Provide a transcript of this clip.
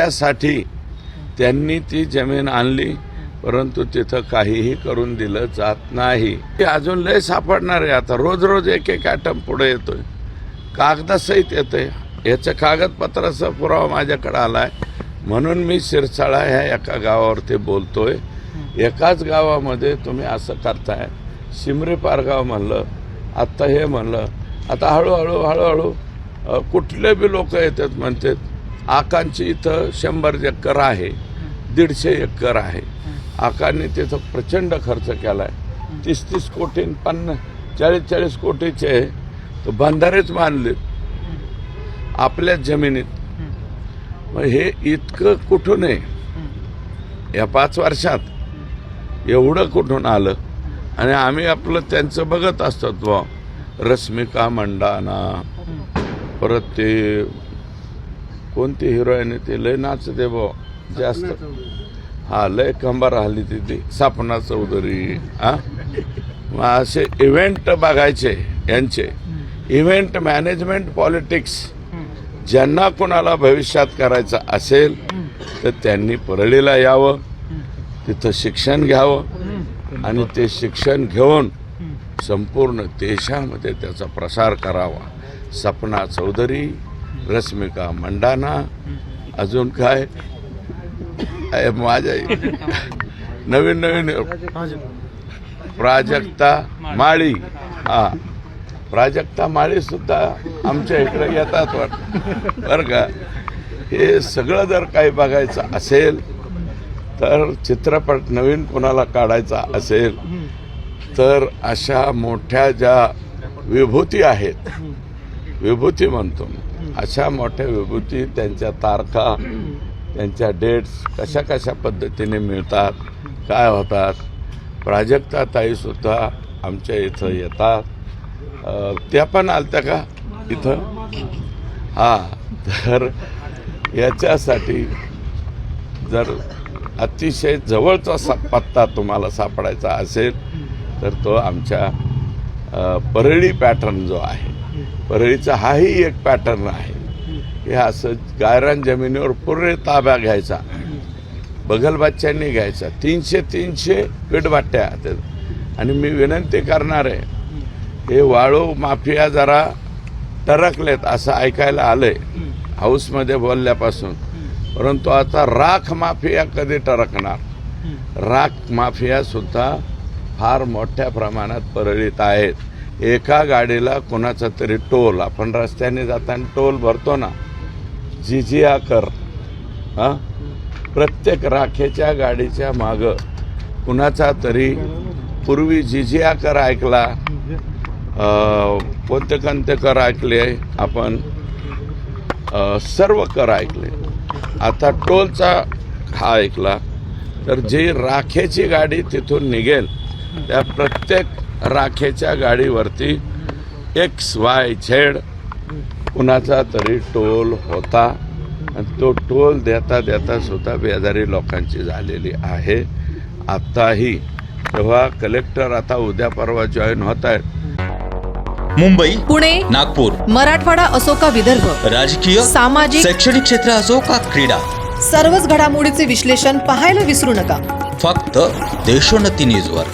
त्यासाठी त्यांनी ती जमीन आणली परंतु तिथं काहीही करून दिलं जात नाही. ते अजून लय सापडणार आहे आता. रोज रोज एक एक ॲटम पुढे येतोय. कागदासहित येतोय. याचं कागदपत्राचा पुरावा माझ्याकडे आलाय. म्हणून मी शिरसाळा ह्या एका गावावरती बोलतोय. एकाच गावामध्ये तुम्ही असं करताय. शिमरी पारगाव म्हणलं आत्ता हे म्हणलं. आता हळूहळू हळूहळू कुठले बी लोक येतात म्हणतात आकांची इथं शंभर एकर आहे दीडशे एकर आहे. आकांनी तिथं प्रचंड खर्च केला आहे तीस तीस कोटी पन्नास चाळीस चाळीस कोटीचे तर बंधारेच मानले. आपल्याच जमिनीत. मग हे इतकं कुठून आहे? या पाच वर्षात एवढं कुठून आलं? आणि आम्ही आपलं त्यांचं बघत असतो बुवा रश्मिका मंडाना परत ते कोणती हिरोईन ते लय नाचते बुवा जास्त. हा लय कंबार हल्ली तिथे सपना चौधरी हा? मग असे इव्हेंट बघायचे यांचे. इव्हेंट मॅनेजमेंट पॉलिटिक्स ज्यांना कोणाला भविष्यात करायचं असेल तर त्यांनी परळीला यावं तिथं शिक्षण घ्यावं आणि ते शिक्षण घेऊन संपूर्ण देशामध्ये त्याचा प्रसार करावा. सपना चौधरी रश्मिका मंडाना अजून काय? माझ्या नवीन नवीन प्राजक्ता माळी. हा. प्राजक्ता माळी सुद्धा आमच्या इकडे येतात वाटत बरं का? हे सगळं जर काही बघायचं असेल तर चित्रपट नवीन कोणाला काढायचा असेल तर अशा मोठ्या ज्या विभूती आहेत विभूती म्हणतो अशा मोठ्या विभूती त्यांच्या तारखा त्यांच्या डेट्स कशा कशा पद्धतीने मिळतात काय होतात. प्राजक्ता ताईसुद्धा आमच्या इथं येतात. त्या पण आलत्या का इथं? हा तर याच्यासाठी जर अतिशय जवळचा सा पत्ता तुम्हाला सापडायचा असेल तर तो आमच्या परळी पॅटर्न जो आहे परळीचा हाही एक पॅटर्न आहे. हे असं गायरान जमिनीवर पूर्ण ताब्या घ्यायचा. बगलबाच्यांनी घ्यायचा. तीनशे तीनशे पीठभाट्या आणि मी विनंती करणार आहे हे वाळू माफिया जरा टरकलेत असं ऐकायला आलंय हाऊसमध्ये बोलल्यापासून. परंतु आता राख माफिया कधी टरकणार? राख माफिया सुद्धा फार मोठ्या प्रमाणात परळीत आहेत. एका गाडीला कोणाचा तरी टोल आपण रस्त्याने जाताना टोल भरतो ना जिजिया कर हा? प्रत्येक राखेच्या गाडीच्या माग कुणाचा तरी पूर्वी जिजिया कर ऐकला कोणते कोणते कर ऐकले आपण सर्व कर ऐकले. आता टोलचा हा ऐकला तर जी राखेची गाडी तिथून निघेल त्या प्रत्येक राखेच्या गाडीवरती एक्स वाय झेड कुणाचा तरी टोल होता. आणि तो टोल देता देता सुद्धा बेजारी लोकांची झालेली आहे. आत्ताही तेव्हा कलेक्टर आता उद्या परवा जॉईन होत आहेत. मुंबई पुणे नागपूर मराठवाडा असो का विदर्भ राजकीय सामाजिक शैक्षणिक क्षेत्र असो का क्रीडा सर्वच घडामोडीचे विश्लेषण पाहायला विसरू नका. फक्त देशोन्नती न्यूजवर.